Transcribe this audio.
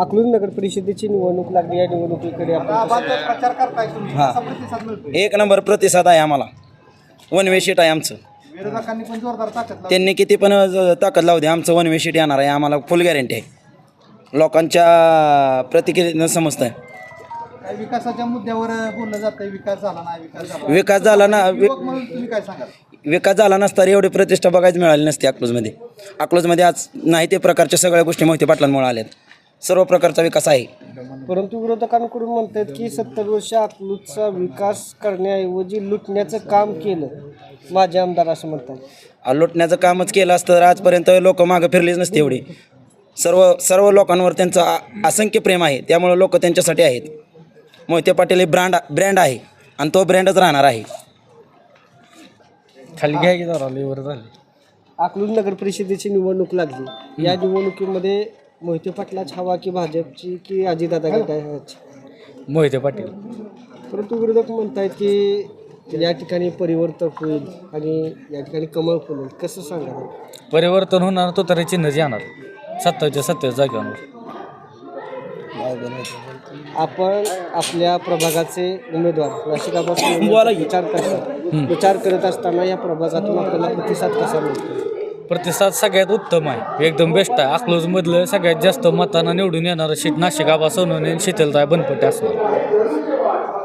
अकलूज नगर परिषदेची निवडणूक लागली या निवडणुकीकडे आपण कसं- प्रचार करताय तुम्ही. हा. कसा प्रतिसाद मिळतोय? एक नंबर प्रतिसाद आहे आम्हाला. वन वे शीट आहे आमचं. विरोधकांनी पण जोरदार ताकद लावली. त्यांनी किती पण ज- ताकद लावू दे आमचं वन वे शीट येणार आहे. आम्हाला फुल गॅरंटी आहे. लोकांच्या प्रतिक्रियेनं समजतं आहे काही विकासाच्या मुद्द्यावर बोललं जातंय विकास झाला नाही विकास झाला विकास झाला ना वि- युवक म्हणून तुम्ही काय सांगाल? विकास झाला नसता तर एवढी प्रतिष्ठा बघायला मिळाली नसती अकलूजमध्ये. अकलूजमध्ये आज नाही ते प्रकारच्या सगळ्या गोष्टी मोहिते पाटलांमुळे आल्यात. सर्व प्रकारचा विकास आहे. परंतु विरोधकांकडून म्हणतात की सत्तर वर्ष अकलूजचा विकास करण्याऐवजी लुटण्याचं काम केलं. माझे आमदार असं म्हणतात. आ, लुटण्याचं कामच केलं असतं तर आजपर्यंत लोक मागं फिरलीच नसते एवढी. सर्व सर्व लोकांवर त्यांचं आ- असंख्य प्रेम आहे त्यामुळे लोक त्यांच्यासाठी आहेत. मोहिते पाटील हे ब्रँड ब्रँड आहे आणि तो ब्रँडच राहणार आहे. खाली घ्या की जरा लेवर झाली. अकलूज नगर परिषदेची निवडणूक लागली. या निवडणुकीमध्ये मोहिते पाटलाच हवा की भाजपची की अजितदादा गटाची मोहिते पाटील. परंतु विरोधक म्हणतायत की या ठिकाणी परिवर्तन होईल आणि या ठिकाणी कमळ फुलेल कसं सांगा परिवर्तन होणार तो तरी चिन्ह येणार. सत्ताच्या सत्तेच्या जागेवर. आपण आपल्या प्रभागाचे उमेदवार नाशिकापासून विचार करतात विचार करत असताना या प्रभागातून आपल्याला प्रतिसाद कसा मिळतो? प्रतिसाद सगळ्यात उत्तम आहे. एकदम बेस्ट आहे. अकलूजमधलं सगळ्यात जास्त मतांना निवडून येणारं शीट नाशिक आबा सोनवणे आणि शीतलताई असणार.